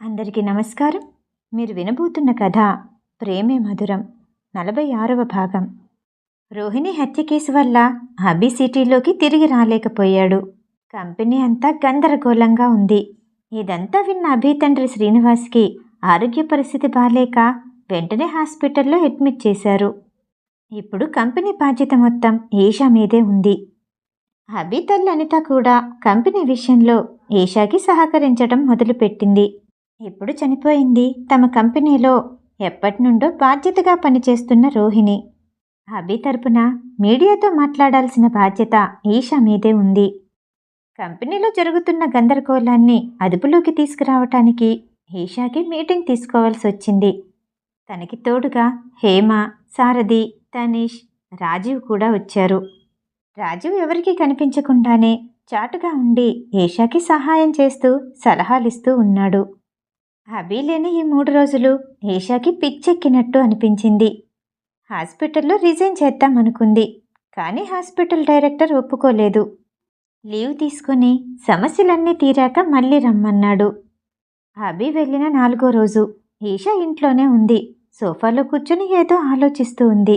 అందరికీ నమస్కారం. మీరు వినబోతున్న కథ ప్రేమే మధురం నలభై ఆరవ భాగం. రోహిణి హత్య కేసు వల్ల హబీ సిటీలోకి తిరిగి రాలేకపోయాడు. కంపెనీ అంతా గందరగోళంగా ఉంది. ఇదంతా విన్న అభి తండ్రి శ్రీనివాస్కి ఆరోగ్య పరిస్థితి బాలేక వెంటనే హాస్పిటల్లో అడ్మిట్ చేశారు. ఇప్పుడు కంపెనీ బాధ్యత మొత్తం ఈషా మీదే ఉంది. అభి తల్లి అనిత కూడా కంపెనీ విషయంలో ఈషాకి సహకరించడం మొదలుపెట్టింది. ఇప్పుడు చనిపోయింది? తమ కంపెనీలో ఎప్పటి నుండో బాధ్యతగా పనిచేస్తున్న రోహిణి. అభి తరపున మీడియాతో మాట్లాడాల్సిన బాధ్యత ఈషా మీదే ఉంది. కంపెనీలో జరుగుతున్న గందరగోళాన్ని అదుపులోకి తీసుకురావటానికి ఈషాకి మీటింగ్ తీసుకోవాల్సి వచ్చింది. తనకి తోడుగా హేమ సారథి తనీష్ రాజీవ్ కూడా వచ్చారు. రాజీవ్ ఎవరికీ కనిపించకుండానే చాటుగా ఉండి ఈషాకి సహాయం చేస్తూ సలహాలిస్తూ ఉన్నాడు. అభి లేని ఈ మూడు రోజులు ఈషాకి పిచ్చెక్కినట్టు అనిపించింది. హాస్పిటల్లో రిజైన్ చేద్దామనుకుంది కానీ హాస్పిటల్ డైరెక్టర్ ఒప్పుకోలేదు. లీవ్ తీసుకుని సమస్యలన్నీ తీరాక మళ్ళీ రమ్మన్నాడు. అభి వెళ్ళిన నాలుగో రోజు ఈషా ఇంట్లోనే ఉంది సోఫాలో కూర్చుని ఏదో ఆలోచిస్తూ ఉంది.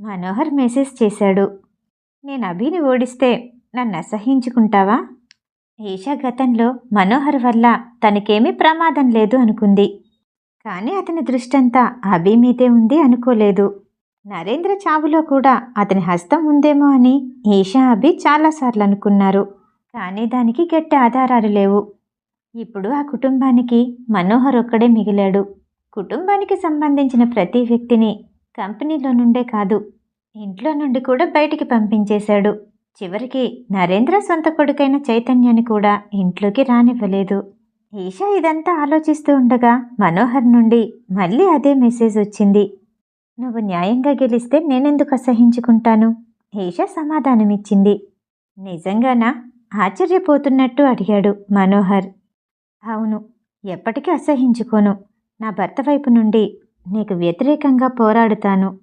మనోహర్ మెసేజ్ చేశాడు నేను అభిని ఓడిస్తే నన్ను అసహించుకుంటావా? ఈషా గతంలో మనోహర్ వల్ల తనకేమీ ప్రమాదం లేదు అనుకుంది. కానీ అతని దృష్టంతా అభి మీదే ఉంది అనుకోలేదు. నరేంద్ర చావులో కూడా అతని హస్తం ఉందేమో అని ఈషా అభి చాలాసార్లు అనుకున్నారు. కానీ దానికి గట్టి ఆధారాలు లేవు. ఇప్పుడు ఆ కుటుంబానికి మనోహర్ ఒక్కడే మిగిలాడు. కుటుంబానికి సంబంధించిన ప్రతి వ్యక్తిని కంపెనీలో నుండే కాదు ఇంట్లో నుండి కూడా బయటికి పంపించేశాడు. చివరికి నరేంద్ర సొంత కొడుకైన చైతన్యాన్ని కూడా ఇంట్లోకి రానివ్వలేదు. ఈషా ఇదంతా ఆలోచిస్తూ ఉండగా మనోహర్ నుండి మళ్ళీ అదే మెసేజ్ వచ్చింది. నువ్వు న్యాయంగా గెలిస్తే నేనెందుకు అసహించుకుంటాను? ఈషా సమాధానమిచ్చింది. నిజంగానా? ఆశ్చర్యపోతున్నట్టు అడిగాడు మనోహర్. అవును ఎప్పటికీ అసహించుకోను. నా భర్త వైపు నుండి నీకు వ్యతిరేకంగా పోరాడుతాను.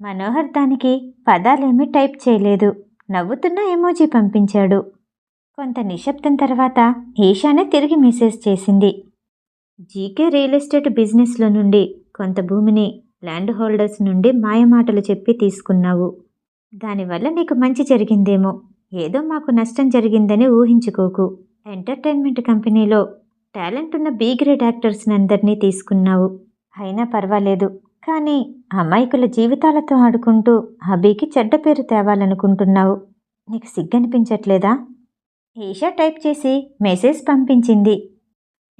మనోహర్ దానికి పదాలేమీ టైప్ చేయలేదు. నవ్వుతున్న ఎమోజీ పంపించాడు. కొంత నిశ్శబ్దం తర్వాత ఈషానే తిరిగి మెసేజ్ చేసింది. జీకే రియల్ ఎస్టేట్ బిజినెస్లో నుండి కొంత భూమిని ల్యాండ్ హోల్డర్స్ నుండి మాయమాటలు చెప్పి తీసుకున్నావు. దానివల్ల నీకు మంచి జరిగిందేమో. ఏదో మాకు నష్టం జరిగిందని ఊహించుకోకు. ఎంటర్టైన్మెంట్ కంపెనీలో టాలెంట్ ఉన్న బీ గ్రేడ్ యాక్టర్స్ని అందరినీ తీసుకున్నావు. అయినా పర్వాలేదు. కానీ అమాయకుల జీవితాలతో ఆడుకుంటూ హబీకి చెడ్డ పేరు తేవాలనుకుంటున్నావు. నీకు సిగ్గనిపించట్లేదా? ఈషా టైప్ చేసి మెసేజ్ పంపించింది.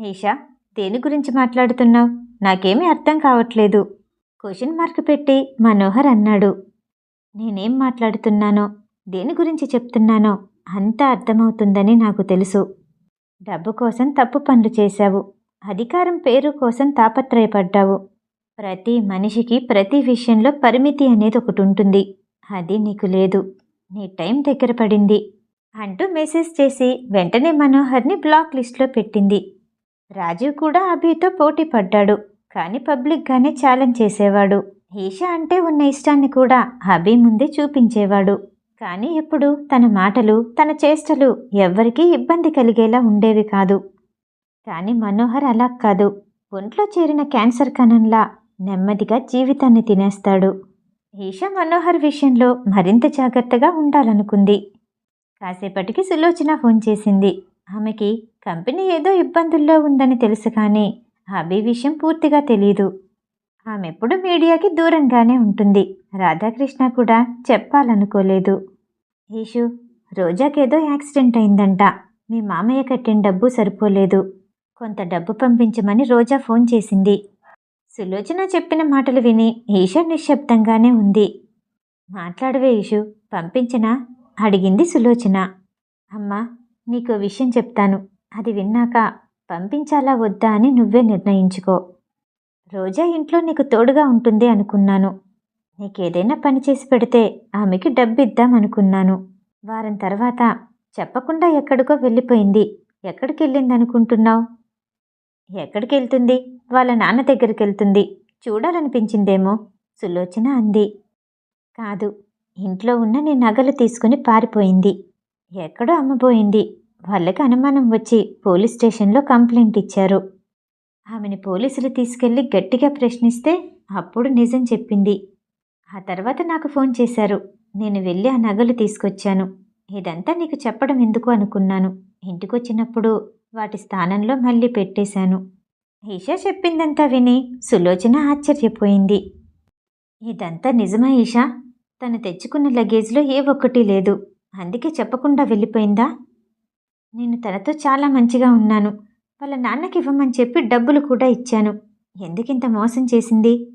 ఈషా దేని గురించి మాట్లాడుతున్నావు? నాకేమీ అర్థం కావట్లేదు. క్వశ్చన్ మార్క్ పెట్టి మనోహర్ అన్నాడు. నేనేం మాట్లాడుతున్నానో దేని గురించి చెప్తున్నానో అంతా అర్థమవుతుందని నాకు తెలుసు. డబ్బు కోసం తప్పు పనులు చేశావు. అధికారం పేరు కోసం తాపత్రయపడ్డావు. ప్రతి మనిషికి ప్రతి విషయంలో పరిమితి అనేది ఒకటి ఉంటుంది. అది నీకు లేదు. నీ టైం దగ్గర పడింది అంటూ మెసేజ్ చేసి వెంటనే మనోహర్ని బ్లాక్ లిస్ట్లో పెట్టింది. రాజీవ్ కూడా అభితో పోటీ పడ్డాడు. కానీ పబ్లిక్గానే ఛాలెంజ్ చేసేవాడు. ఈషా అంటే ఉన్న ఇష్టాన్ని కూడా అభి ముందే చూపించేవాడు. కానీ ఎప్పుడు? తన మాటలు తన చేష్టలు ఎవ్వరికీ ఇబ్బంది కలిగేలా ఉండేవి కాదు. కానీ మనోహర్ అలా కాదు. ఒంట్లో చేరిన క్యాన్సర్ కణంలా నెమ్మదిగా జీవితాన్ని తినేస్తాడు. ఈషా మనోహర్ విషయంలో మరింత జాగ్రత్తగా ఉండాలనుకుంది. కాసేపటికి సులోచన ఫోన్ చేసింది. ఆమెకి కంపెనీ ఏదో ఇబ్బందుల్లో ఉందని తెలుసు కానీ అభి విషయం పూర్తిగా తెలియదు ఆమెప్పుడు మీడియాకి దూరంగానే ఉంటుంది. రాధాకృష్ణ కూడా చెప్పాలనుకోలేదు. ఈషు రోజాకేదో యాక్సిడెంట్ అయిందంట. మీ మామయ్య కట్టిన డబ్బు సరిపోలేదు. కొంత డబ్బు పంపించమని రోజా ఫోన్ చేసింది. సులోచన చెప్పిన మాటలు విని ఈషా నిశ్శబ్దంగానే ఉంది. మాట్లాడవే ఈషు పంపించనా? అడిగింది సులోచన. అమ్మా నీకు విషయం చెప్తాను. అది విన్నాక పంపించాలా వద్దా అని నువ్వే నిర్ణయించుకో. రోజా ఇంట్లో నీకు తోడుగా ఉంటుంది అనుకున్నాను. నీకేదైనా పని చేసి పెడితే ఆమెకి డబ్బిద్దాం అనుకున్నాను. వారం తర్వాత చెప్పకుండా ఎక్కడికో వెళ్ళిపోయింది. ఎక్కడికి వెళ్ళింది అనుకుంటున్నావు ఎక్కడికి వెళ్తుంది వాళ్ళ నాన్న దగ్గరికి వెళ్తుంది చూడాలనిపించిందేమో? సులోచన అంది. కాదు ఇంట్లో ఉన్న నీ నగలు తీసుకుని పారిపోయింది. ఎక్కడో అమ్మబోయింది. వాళ్ళకి అనుమానం వచ్చి పోలీస్ స్టేషన్లో కంప్లైంట్ ఇచ్చారు. ఆమెని పోలీసులు తీసుకెళ్ళి గట్టిగా ప్రశ్నిస్తే అప్పుడు నిజం చెప్పింది. ఆ తర్వాత నాకు ఫోన్ చేశారు. నేను వెళ్ళి ఆ నగలు తీసుకొచ్చాను. ఇదంతా నీకు చెప్పడం ఎందుకు అనుకున్నాను? ఇంటికొచ్చినప్పుడు వాటి స్థానంలో మళ్ళీ పెట్టేశాను. ఈషా చెప్పిందంతా విని సులోచన ఆశ్చర్యపోయింది. ఇదంతా నిజమా ఈషా? తను తెచ్చుకున్న లగేజ్లో ఏ ఒక్కటి లేదు. అందుకే చెప్పకుండా వెళ్ళిపోయిందా? నేను తనతో చాలా మంచిగా ఉన్నాను. వాళ్ళ నాన్నకి ఇవ్వమని చెప్పి డబ్బులు కూడా ఇచ్చాను. ఎందుకింత మోసం చేసింది?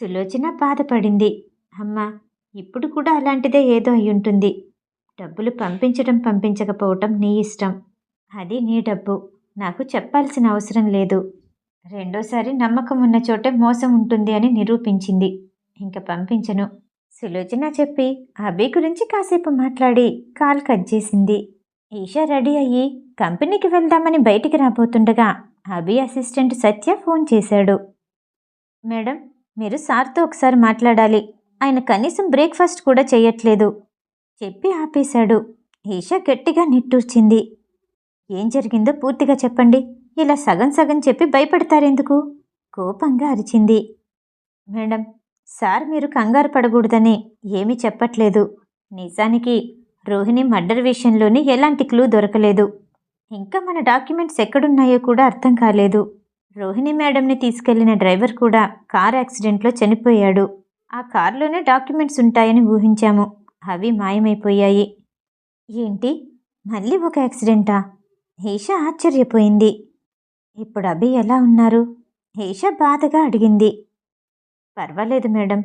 సులోచన బాధపడింది. అమ్మా ఇప్పుడు కూడా అలాంటిదే ఏదో అయ్యుంటుంది. డబ్బులు పంపించడం పంపించకపోవటం నీ ఇష్టం. అది నీ డబ్బు. నాకు చెప్పాల్సిన అవసరం లేదు. రెండోసారి నమ్మకం ఉన్న చోటే మోసం ఉంటుంది అని నిరూపించింది. ఇంక పంపించను. సులోచన చెప్పి అభి గురించి కాసేపు మాట్లాడి కాల్ కట్ చేసింది. ఈషా రెడీ అయ్యి కంపెనీకి వెళ్దామని బయటికి రాబోతుండగా అభి అసిస్టెంట్ సత్య ఫోన్ చేశాడు. మేడం మీరు సార్తో ఒకసారి మాట్లాడాలి. ఆయన కనీసం బ్రేక్ఫాస్ట్ కూడా చేయట్లేదు. చెప్పి ఆపేశాడు. ఈషా గట్టిగా నిట్టూర్చింది. ఏం జరిగిందో పూర్తిగా చెప్పండి. ఇలా సగం సగం చెప్పి భయపడతారెందుకు? కోపంగా అరిచింది. మేడం సార్ మీరు కంగారు పడకూడదని ఏమీ చెప్పట్లేదు. నిజానికి రోహిణి మర్డర్ విషయంలోని ఎలాంటి క్లూ దొరకలేదు. ఇంకా మన డాక్యుమెంట్స్ ఎక్కడున్నాయో కూడా అర్థం కాలేదు. రోహిణి మేడంని తీసుకెళ్ళిన డ్రైవర్ కూడా కార్ యాక్సిడెంట్లో చనిపోయాడు. ఆ కారులోనే డాక్యుమెంట్స్ ఉంటాయని ఊహించాము. అవి మాయమైపోయాయి. ఏంటి? మళ్ళీ ఒక యాక్సిడెంటా? హేష ఆశ్చర్యపోయింది. ఇప్పుడు అభి ఎలా ఉన్నారు? హేష బాధగా అడిగింది. పర్వాలేదు మేడం.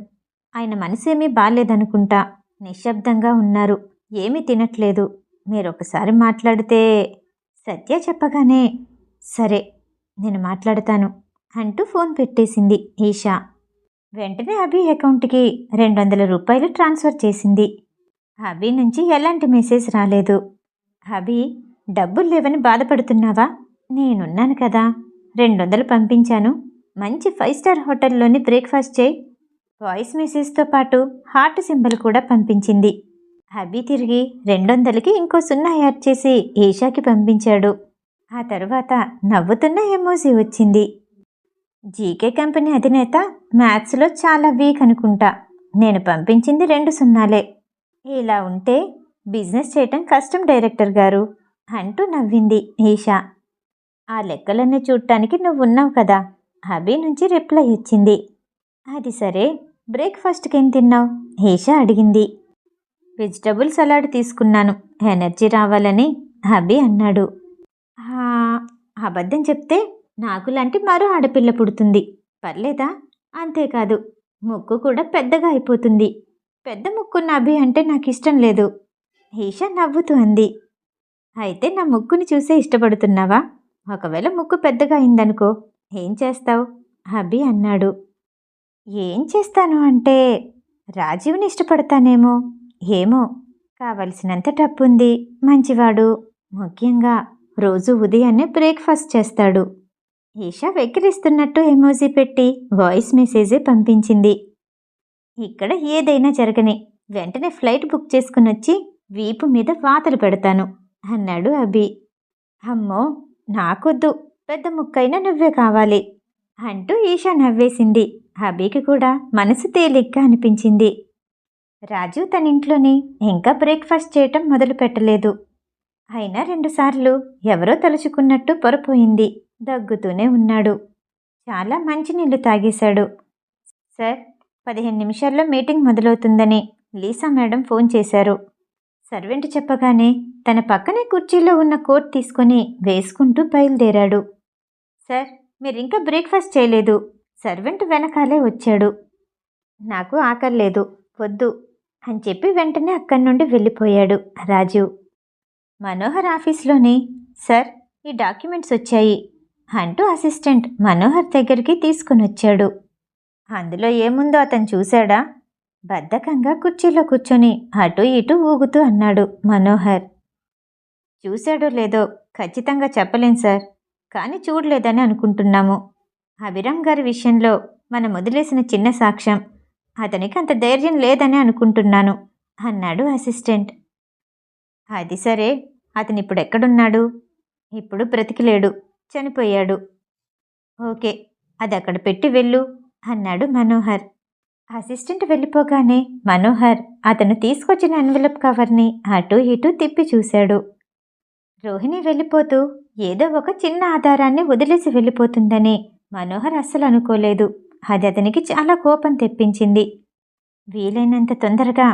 ఆయన మనసేమీ బాలేదనుకుంటా. నిశ్శబ్దంగా ఉన్నారు. ఏమీ తినట్లేదు. మీరొకసారి మాట్లాడితే సత్య చెప్పగానే సరే నేను మాట్లాడతాను అంటూ ఫోన్ పెట్టేసింది ఈషా వెంటనే అభి అకౌంట్కి రెండు వందల రూపాయలు ట్రాన్స్ఫర్ చేసింది. అభి నుంచి ఎలాంటి మెసేజ్ రాలేదు. అభి డబ్బులు లేవని బాధపడుతున్నావా? నేనున్నాను కదా. రెండు వందలు పంపించాను. మంచి ఫైవ్ స్టార్ హోటల్లోని బ్రేక్ఫాస్ట్ చేయి. వాయిస్ మెసేజ్తో పాటు హార్ట్ సింబల్ కూడా పంపించింది. అభి తిరిగి రెండొందలకి ఇంకో సున్నా యాడ్ చేసి ఏషాకి పంపించాడు. ఆ తర్వాత నవ్వుతున్న ఎమోజీ వచ్చింది. జీకే కంపెనీ అధినేత మ్యాథ్స్లో చాలా వీక్ అనుకుంటా. నేను పంపించింది రెండు సున్నాలే. ఇలా ఉంటే బిజినెస్ చేయటం కష్టం డైరెక్టర్ గారు. అంటూ నవ్వింది ఈషా. ఆ లెక్కలన్నీ చూడటానికి నువ్వు ఉన్నావు కదా? అభి నుంచి రిప్లై వచ్చింది అది సరే బ్రేక్ఫాస్ట్కి ఏం తిన్నావు? ఈషా అడిగింది. వెజిటబుల్ సలాడ్ తీసుకున్నాను ఎనర్జీ రావాలని అభి అన్నాడు. అబద్ధం చెప్తే నాకు లాంటి మరో ఆడపిల్ల పుడుతుంది. పర్లేదా? అంతేకాదు ముక్కు కూడా పెద్దగా అయిపోతుంది. పెద్ద ముక్కున్న అభి అంటే నాకు ఇష్టం లేదు. ఈషా నవ్వుతూ అంది. అయితే నా ముక్కుని చూసే ఇష్టపడుతున్నావా? ఒకవేళ ముక్కు పెద్దగా అయిందనుకో ఏం చేస్తావు? అభి అన్నాడు. ఏం చేస్తాను అంటే రాజీవ్ని ఇష్టపడతానేమో? ఏమో? కావలసినంత డబ్బుంది మంచివాడు. ముఖ్యంగా రోజు ఉదయాన్నే బ్రేక్ఫాస్ట్ చేస్తాడు. ఈషా వెక్కిరిస్తున్నట్టు ఎమోజీ పెట్టి వాయిస్ మెసేజే పంపించింది. ఇక్కడ ఏదైనా జరగని వెంటనే ఫ్లైట్ బుక్ చేసుకుని వచ్చి వీపు మీద వాతలు పెడతాను. అన్నాడు అభి. అమ్మో నాకొద్దు. పెద్ద ముక్కైనా నువ్వే కావాలి అంటూ ఈషా నవ్వేసింది. అభికి కూడా మనసు తేలిగ్గా అనిపించింది. రాజు తన ఇంట్లోని ఇంకా బ్రేక్ఫాస్ట్ చేయటం మొదలు పెట్టలేదు. అయినా రెండుసార్లు ఎవరో తలుచుకున్నట్టు పొరపోయింది. దగ్గుతూనే ఉన్నాడు. చాలా మంచినీళ్ళు తాగేశాడు. సార్ పదిహేను నిమిషాల్లో మీటింగ్ మొదలవుతుందని లీసా మేడం ఫోన్ చేశారు. సర్వెంట్ చెప్పగానే తన పక్కనే కుర్చీలో ఉన్న కోట్ తీసుకొని వేసుకుంటూ బయలుదేరాడు. సార్ మీరు ఇంకా బ్రేక్ఫాస్ట్ చేయలేదు. సర్వెంట్ వెనకాలే వచ్చాడు. నాకు ఆకర్లేదు వద్దు అని చెప్పి వెంటనే అక్కడి నుండి వెళ్ళిపోయాడు రాజు. మనోహర్ ఆఫీస్లోని? సార్ ఈ డాక్యుమెంట్స్ వచ్చాయి అంటూ అసిస్టెంట్ మనోహర్ దగ్గరికి తీసుకుని వచ్చాడు అందులో ఏముందో అతను చూశాడా? బద్ధకంగా కుర్చీలో కూర్చొని అటు ఇటు ఊగుతూ అన్నాడు మనోహర్. చూశాడో లేదో ఖచ్చితంగా చెప్పలేం సార్. కానీ చూడలేదని అనుకుంటున్నాము. అభిరామ్ గారి విషయంలో మనం వదిలేసిన చిన్న సాక్ష్యం. అతనికి అంత ధైర్యం లేదని అనుకుంటున్నాను అన్నాడు అసిస్టెంట్. అది సరే అతను ఇప్పుడు ఎక్కడున్నాడు? ఇప్పుడు బ్రతికిలేడు చనిపోయాడు. ఓకే అది అక్కడ పెట్టి వెళ్ళు అన్నాడు మనోహర్. అసిస్టెంట్ వెళ్ళిపోగానే మనోహర్ అతను తీసుకొచ్చిన ఎన్వలప్ కవర్ని అటూ ఇటూ తిప్పి చూశాడు. రోహిణి వెళ్ళిపోతూ ఏదో ఒక చిన్న ఆధారాన్ని వదిలేసి వెళ్ళిపోతుందని మనోహర్ అస్సలు అనుకోలేదు. అది అతనికి చాలా కోపం తెప్పించింది. వీలైనంత తొందరగా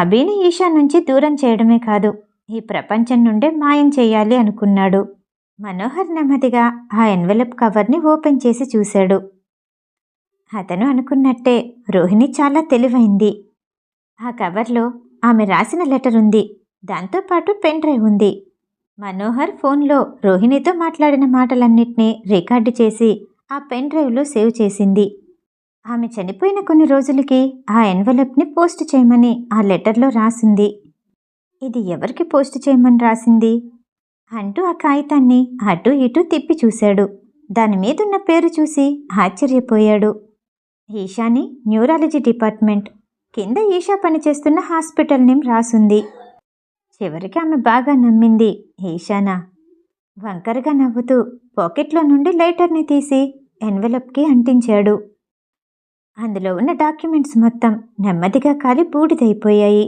అభిని ఈషా నుంచి దూరం చేయడమే కాదు ఈ ప్రపంచం నుండే మాయం చేయాలి అనుకున్నాడు. మనోహర్ నెమ్మదిగా ఆ ఎన్వెలప్ కవర్ని ఓపెన్ చేసి చూశాడు. అతను అనుకున్నట్టే రోహిణి చాలా తెలివైంది. ఆ కవర్లో ఆమె రాసిన లెటర్ ఉంది. దాంతోపాటు పెన్ డ్రైవ్ ఉంది. మనోహర్ ఫోన్లో రోహిణితో మాట్లాడిన మాటలన్నింటినీ రికార్డు చేసి ఆ పెన్ డ్రైవ్లో సేవ్ చేసింది. ఆమె చనిపోయిన కొన్ని రోజులకి ఆ ఎన్వలప్ని పోస్ట్ చేయమని ఆ లెటర్లో రాసింది. ఇది ఎవరికి పోస్ట్ చేయమని రాసింది? అంటూ ఆ కాగితాన్ని అటు ఇటు తిప్పి చూశాడు. దాని మీదున్న పేరు చూసి ఆశ్చర్యపోయాడు. ఈషాని న్యూరాలజీ డిపార్ట్మెంట్ కింద ఈషా పనిచేస్తున్న హాస్పిటల్ నేమ్ రాసుంది. చివరికి ఆమె బాగా నమ్మింది ఈషానా వంకరగా నవ్వుతూ పాకెట్లో నుండి లైటర్ని తీసి ఎన్వెలప్కి అంటించాడు. అందులో ఉన్న డాక్యుమెంట్స్ మొత్తం నెమ్మదిగా కాలి బూడిదైపోయాయి.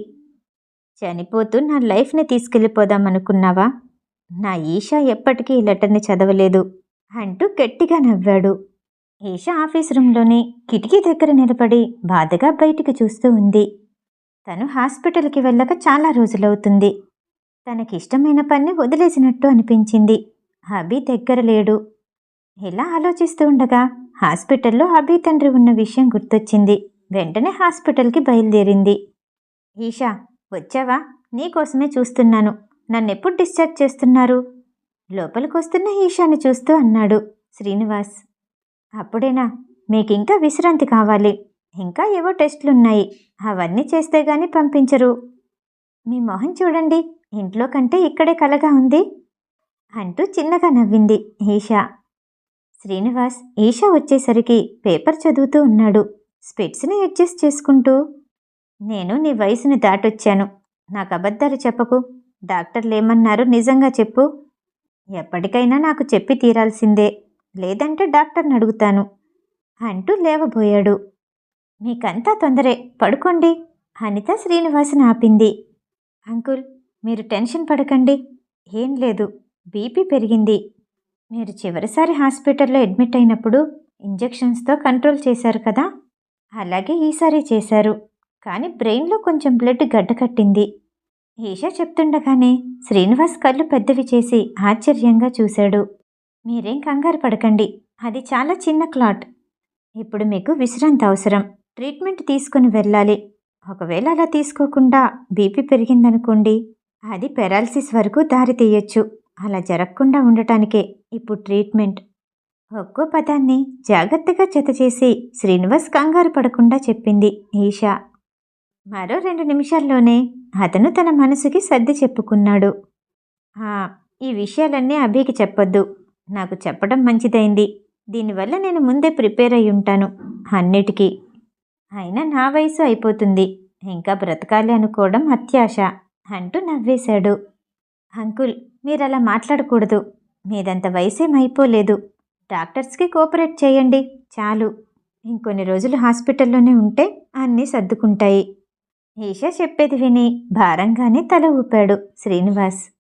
చనిపోతూ నా లైఫ్ని తీసుకెళ్ళిపోదామనుకున్నావా నా ఈషా ఎప్పటికీ ఈ లెటర్ని చదవలేదు అంటూ గట్టిగా నవ్వాడు. ఈషా ఆఫీస్ రూమ్లోని కిటికీ దగ్గర నిలబడి బాధగా బయటికి చూస్తూ ఉంది. తను హాస్పిటల్కి వెళ్ళక చాలా రోజులవుతుంది. తనకిష్టమైన పని వదిలేసినట్టు అనిపించింది. అభి దగ్గర లేడు. ఇలా ఆలోచిస్తూ ఉండగా హాస్పిటల్లో అభి తండ్రి ఉన్న విషయం గుర్తొచ్చింది. వెంటనే హాస్పిటల్కి బయలుదేరింది. ఈషా వచ్చావా? నీకోసమే చూస్తున్నాను. నన్నెప్పుడు డిశ్చార్జ్ చేస్తున్నారు? లోపలికొస్తున్న ఈషాని చూస్తూ అన్నాడు శ్రీనివాస్. అప్పుడేనా? మీకింకా విశ్రాంతి కావాలి. ఇంకా ఏవో టెస్ట్లున్నాయి. అవన్నీ చేస్తే గాని పంపించరు. మీ మొహం చూడండి. ఇంట్లో కంటే ఇక్కడే కలగా ఉంది. అంటూ చిన్నగా నవ్వింది ఈషా. శ్రీనివాస్ ఈషా వచ్చేసరికి పేపర్ చదువుతూ ఉన్నాడు. స్పెట్స్ని అడ్జస్ట్ చేసుకుంటూ నేను నీ వయసుని దాటొచ్చాను. నాకు అబద్ధాలు చెప్పకు. డాక్టర్లు ఏమన్నారు నిజంగా చెప్పు. ఎప్పటికైనా నాకు చెప్పి తీరాల్సిందే. లేదంటే డాక్టర్ని అడుగుతాను అంటూ లేవబోయాడు. మీకంతా తొందరే పడుకోండి అనిత శ్రీనివాసుని ఆపింది. అంకుల్ మీరు టెన్షన్ పడకండి ఏం లేదు బీపీ పెరిగింది. మీరు చివరిసారి హాస్పిటల్లో అడ్మిట్ అయినప్పుడు ఇంజెక్షన్స్తో కంట్రోల్ చేశారు కదా అలాగే ఈసారి చేశారు కానీ బ్రెయిన్లో కొంచెం బ్లడ్ గడ్డకట్టింది ఈషా చెప్తుండగానే శ్రీనివాస్ కళ్ళు పెద్దవి చేసి ఆశ్చర్యంగా చూశాడు. మీరేం కంగారు పడకండి. అది చాలా చిన్న క్లాట్. ఇప్పుడు మీకు విశ్రాంతి అవసరం. ట్రీట్మెంట్ తీసుకుని వెళ్ళాలి. ఒకవేళ అలా తీసుకోకుండా బీపీ పెరిగిందనుకోండి అది పెరాలసిస్ వరకు దారి తీయొచ్చు. అలా జరగకుండా ఉండటానికే ఇప్పుడు ట్రీట్మెంట్. ఒక్కో పదాన్ని జాగ్రత్తగా జతచేసి శ్రీనివాస్ కంగారు పడకుండా చెప్పింది ఈషా. మరో రెండు నిమిషాల్లోనే అతను తన మనసుకి సర్ది చెప్పుకున్నాడు. ఈ విషయాలన్నీ అభికి చెప్పొద్దు. నాకు చెప్పడం మంచిదైంది. దీనివల్ల నేను ముందే ప్రిపేర్ అయి ఉంటాను. అన్నిటికీ. అయినా నా వయసు అయిపోతుంది. ఇంకా బ్రతకాలి అనుకోవడం అత్యాశ అంటూ నవ్వేశాడు. అంకుల్ మీరు అలా మాట్లాడకూడదు. మీదంత వయసేం అయిపోలేదు డాక్టర్స్కి కోఆపరేట్ చేయండి. చాలు. ఇంకొన్ని రోజులు హాస్పిటల్లోనే ఉంటే అన్నీ సర్దుకుంటాయి. ఈషా చెప్పేది విని భారంగానే తల ఊపాడు శ్రీనివాస్.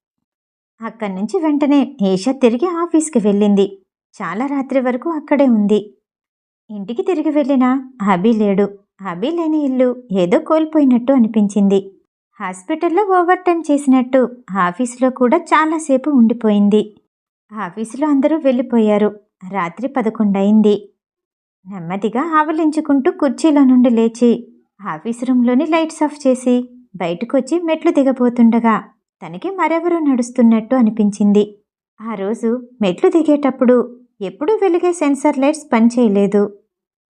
అక్కడి నుంచి వెంటనే ఏష తిరిగి ఆఫీస్కి వెళ్ళింది. చాలా రాత్రి వరకు అక్కడే ఉంది. ఇంటికి తిరిగి వెళ్ళినా అభి లేడు. అభి లేని ఇల్లు ఏదో కోల్పోయినట్టు అనిపించింది. హాస్పిటల్లో ఓవర్ టైం చేసినట్టు ఆఫీసులో కూడా చాలాసేపు ఉండిపోయింది. ఆఫీసులో అందరూ వెళ్ళిపోయారు. రాత్రి పదకొండయింది నెమ్మదిగా ఆవలించుకుంటూ కుర్చీలో నుండి లేచి ఆఫీస్ రూమ్లోని లైట్స్ ఆఫ్ చేసి బయటకొచ్చి మెట్లు దిగబోతుండగా తనకి మరెవరో నడుస్తున్నట్టు అనిపించింది. ఆ రోజు మెట్లు దిగేటప్పుడు ఎప్పుడూ వెలిగే సెన్సార్ లైట్స్ పనిచేయలేదు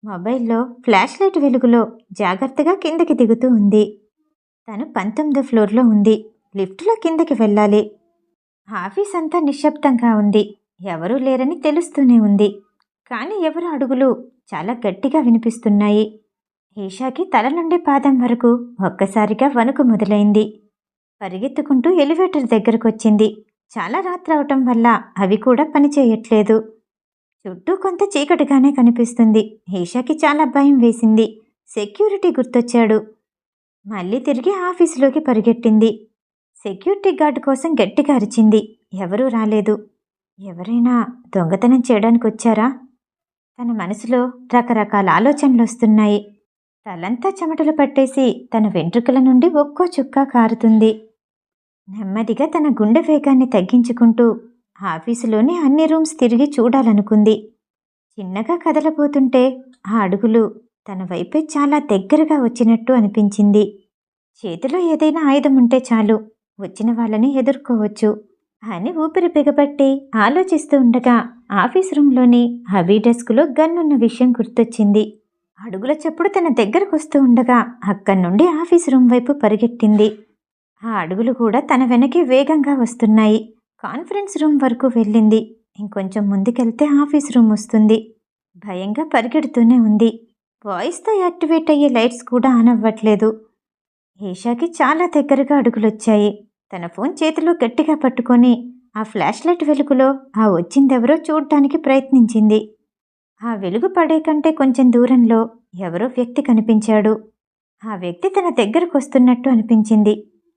మొబైల్లో ఫ్లాష్ లైట్ వెలుగులో జాగ్రత్తగా కిందకి దిగుతూ ఉంది. తను పంతొమ్మిదో ఫ్లోర్లో ఉంది. లిఫ్ట్లో కిందకి వెళ్ళాలి. ఆఫీస్ అంతా నిశ్శబ్దంగా ఉంది. ఎవరూ లేరని తెలుస్తూనే ఉంది. కానీ ఎవరు అడుగులు చాలా గట్టిగా వినిపిస్తున్నాయి. ఈషాకి తల నుండి పాదం వరకు ఒక్కసారిగా వణుకు మొదలైంది. పరిగెత్తుకుంటూ ఎలివేటర్ దగ్గరకు వచ్చింది చాలా రాత్రి అవటం వల్ల అవి కూడా పనిచేయట్లేదు చుట్టూ కొంత చీకటిగానే కనిపిస్తుంది. ఈషాకి చాలా భయం వేసింది. సెక్యూరిటీ గుర్తొచ్చాడు. మళ్ళీ తిరిగి ఆఫీసులోకి పరిగెట్టింది. సెక్యూరిటీ గార్డ్ కోసం గట్టిగా అరిచింది. ఎవరూ రాలేదు. ఎవరైనా దొంగతనం చేయడానికి వచ్చారా తన మనసులో రకరకాల ఆలోచనలు వస్తున్నాయి తలంతా చెమటలు పట్టేసి తన వెంట్రుకల నుండి ఒక్కో చుక్క కారుతుంది. నెమ్మదిగా తన గుండె వేగాన్ని తగ్గించుకుంటూ ఆఫీసులోని అన్ని రూమ్స్ తిరిగి చూడాలనుకుంది. చిన్నగా కదలబోతుంటే ఆ అడుగులు తన వైపే చాలా దగ్గరగా వచ్చినట్టు అనిపించింది. చేతిలో ఏదైనా ఆయుధం ఉంటే చాలు వచ్చిన వాళ్ళని ఎదుర్కోవచ్చు అని ఊపిరి బిగబట్టి ఆలోచిస్తూ ఉండగా ఆఫీస్ రూమ్లోని హవీ డెస్క్లో గన్ ఉన్న విషయం గుర్తొచ్చింది. అడుగుల చప్పుడు తన దగ్గరకు వస్తూ ఉండగా అక్కడి నుండి ఆఫీస్ రూమ్ వైపు పరిగెట్టింది ఆ అడుగులు కూడా తన వెనకే వేగంగా వస్తున్నాయి. కాన్ఫరెన్స్ రూమ్ వరకు వెళ్ళింది. ఇంకొంచెం ముందుకెళ్తే ఆఫీస్ రూమ్ వస్తుంది. భయంగా పరిగెడుతూనే ఉంది. వాయిస్తో యాక్టివేట్ అయ్యే లైట్స్ కూడా ఆన్ అవ్వట్లేదు. ఈషాకి చాలా దగ్గరగా అడుగులొచ్చాయి. తన ఫోన్ చేతిలో గట్టిగా పట్టుకొని ఆ ఫ్లాష్ లైట్ వెలుగులో ఆ వచ్చిందెవరో చూడటానికి ప్రయత్నించింది. ఆ వెలుగు పడే కంటే కొంచెం దూరంలో ఎవరో వ్యక్తి కనిపించాడు. ఆ వ్యక్తి తన దగ్గరకు వస్తున్నట్టు అనిపించింది.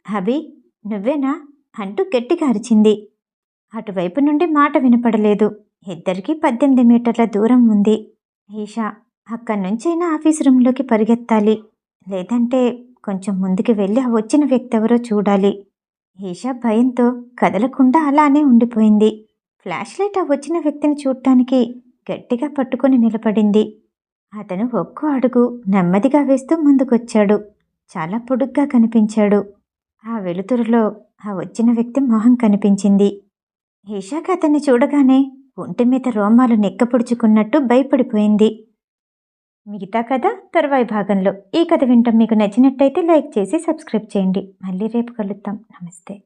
అభి నువ్వేనా? అంటూ గట్టిగా అరిచింది. అటువైపు నుండి మాట వినపడలేదు. ఇద్దరికీ పద్దెనిమిది మీటర్ల దూరం ఉంది. ఈషా అక్కడి నుంచైనా ఆఫీస్ రూమ్లోకి పరిగెత్తాలి. లేదంటే కొంచెం ముందుకు వెళ్ళి ఆ వచ్చిన వ్యక్తి ఎవరో చూడాలి. ఈషా భయంతో కదలకుండా అలానే ఉండిపోయింది. ఫ్లాష్ లైట్ ఆ వచ్చిన వ్యక్తిని చూడటానికి గట్టిగా పట్టుకొని నిలబడింది. అతను ఒక్కో అడుగు నెమ్మదిగా వేస్తూ ముందుకొచ్చాడు. చాలా పొడుగ్గా కనిపించాడు. ఆ వెలుతురులో ఆ వచ్చిన వ్యక్తి మొహం కనిపించింది. ఇషాక అతన్ని చూడగానే ఒంటి మీద రోమాలు నెక్కపొడుచుకున్నట్టు భయపడిపోయింది. మిగతా కథ తర్వాయి భాగంలో. ఈ కథ వింటాం మీకు నచ్చినట్టయితే లైక్ చేసి సబ్స్క్రైబ్ చేయండి. మళ్ళీ రేపు కలుద్దాం. నమస్తే.